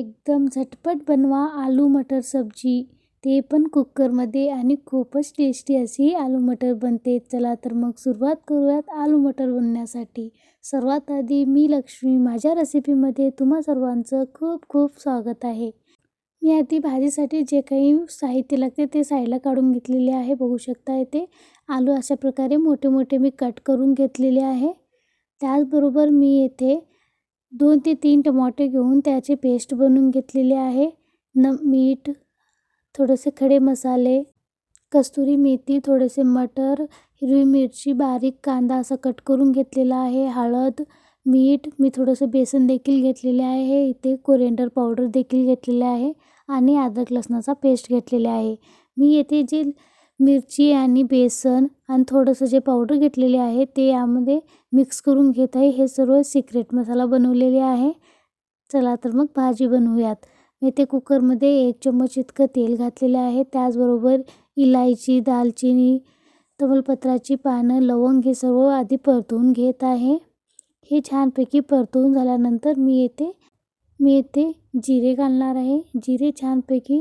एकदम झटपट बनवा आलू मटर सब्जी. ते पण कुकरमध्ये आणि खूपच टेस्टी अशी आलू मटर बनते. चला तर मग सुरुवात करूयात आलू मटर बनण्यासाठी. सर्वात आधी मी लक्ष्मी माझ्या रेसिपीमध्ये तुम्हा सर्वांचं खूप खूप स्वागत आहे. मी आधी भाजीसाठी जे काही साहित्य लागते ते साईडला काढून घेतलेले आहे. बघू शकता येते आलू अशा प्रकारे मोठे मोठे मी कट करून घेतलेले आहे. त्याचबरोबर मी येथे दोन ते तीन टमाटे घेऊन त्याचे पेस्ट बनवून घेतलेले आहे. न मीठ थोडेसे खडे मसाले कस्तुरी मेथी थोडेसे मटर हिरवी मिरची बारीक कांदा असा कट करून घेतलेला आहे. हळद मीठ मी थोडंसं बेसन देखील घेतलेले आहे. इथे कोरिएंडर पावडर देखील घेतलेले आहे आणि अद्रक लसणाचा पेस्ट घेतलेला आहे. मी येथे जे मिरची आणि बेसन आणि थोडंसं जे पावडर घेतलेले आहे ते यामध्ये मिक्स करून घेत आहे. हे सर्व सिक्रेट मसाला बनवलेले आहे. चला तर मग भाजी बनवूयात. मी ते कुकरमध्ये एक चम्मच इतकं तेल घातलेलं आहे. त्याचबरोबर इलायची दालचिनी तमलपत्राची पानं लवंग हे सर्व आधी परतवून घेत आहे. हे छानपैकी परतवून झाल्यानंतर मी येथे मी येथे जिरे घालणार आहे. जिरे छानपैकी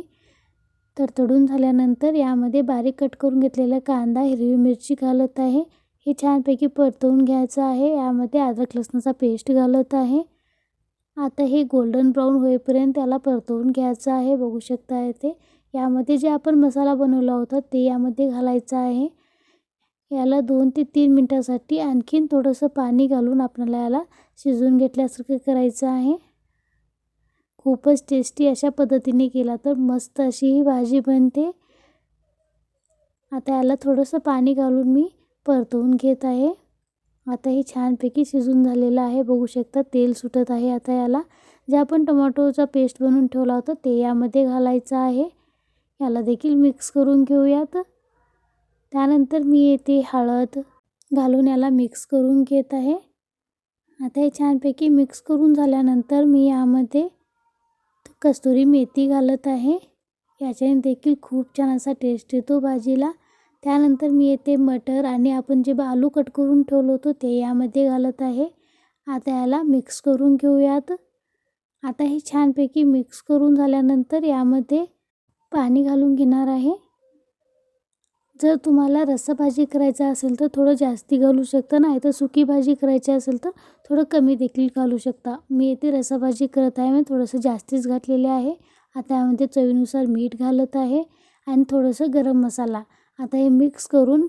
तडतडून झाल्यानंतर यामध्ये बारीक कट करून घेतलेला कांदा हिरवी मिरची घालत आहे. हे छानपैकी परतवून घ्यायचं आहे. यामध्ये अद्रक लसणाचा पेस्ट घालत आहे. आता हे गोल्डन ब्राऊन होईपर्यंत त्याला परतवून घ्यायचं आहे. बघू शकता येते. यामध्ये जे आपण मसाला बनवला होता ते यामध्ये घालायचं आहे. याला दोन ते तीन मिनटासाठी आणखीन थोडंसं पाणी घालून आपल्याला याला शिजवून घेतल्यासारखं करायचं आहे. खूपच टेस्टी अशा पद्धतीने केला. तर मस्त अशी ही भाजी बनते. आता याला थोडंसं पाणी घालून मी परतवून घेत आहे. आता हे छानपैकी शिजून झालेलं आहे. बघू शकता तेल सुटत आहे आता याला. जे आपण टोमॅटोचा पेस्ट बनवून ठेवला होता ते यामध्ये घालायचं आहे. याला देखील मिक्स करून घेऊयात. त्यानंतर मी येते हळद घालून याला मिक्स करून घेत आहे. आता हे छानपैकी मिक्स करून झाल्यानंतर मी यामध्ये कस्तुरी मेथी घालत आहे. याच्याने देखील खूप छान असा टेस्ट येतो भाजीला. त्यानंतर मी येते मटर आणि आपण जे आलू कट करून ठेवलं होतं ते यामध्ये घालत आहे. आता याला मिक्स करून घेऊयात. आता हे छानपैकी मिक्स करून झाल्यानंतर यामध्ये पाणी घालून घेणार आहे. जर तुम्हाला रस्साभाजी करायचा असेल तर थोडं जास्ती घालू शकता नाही तर सुकी भाजी करायची असेल तर थोडं कमी देखील घालू शकता. मी येथे रस्साभाजी करत आहे मी थोडंसं जास्तीच घातलेले आहे. आता यामध्ये चवीनुसार मीठ घालत आहे आणि थोडंसं गरम मसाला. आता हे मिक्स करून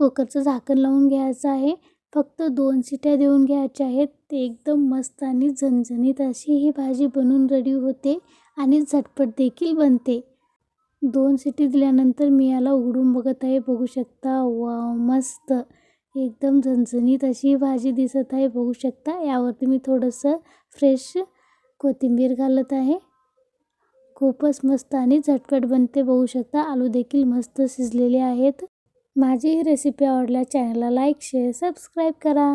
कुकरचं झाकण लावून घ्यायचं आहे. फक्त दोन शिट्या देऊन घ्यायच्या आहेत. ते एकदम मस्त आणि झणझणीत अशी ही भाजी बनवून रेडी होते आणि झटपट देखील बनते. दोन सिटी दिल्यानंतर मी याला उघडून बघत आहे. बघू शकता वा मस्त. एकदम झणझणीत अशी भाजी दिसत आहे. बघू शकता यावरती मी थोडंसं फ्रेश कोथिंबीर घालत आहे. खूपच मस्त आणि झटपट बनते. बघू शकता आलू देखील मस्त शिजलेले आहेत. माझी ही रेसिपी आवडल्या चॅनलला लाईक शेअर सबस्क्राईब करा.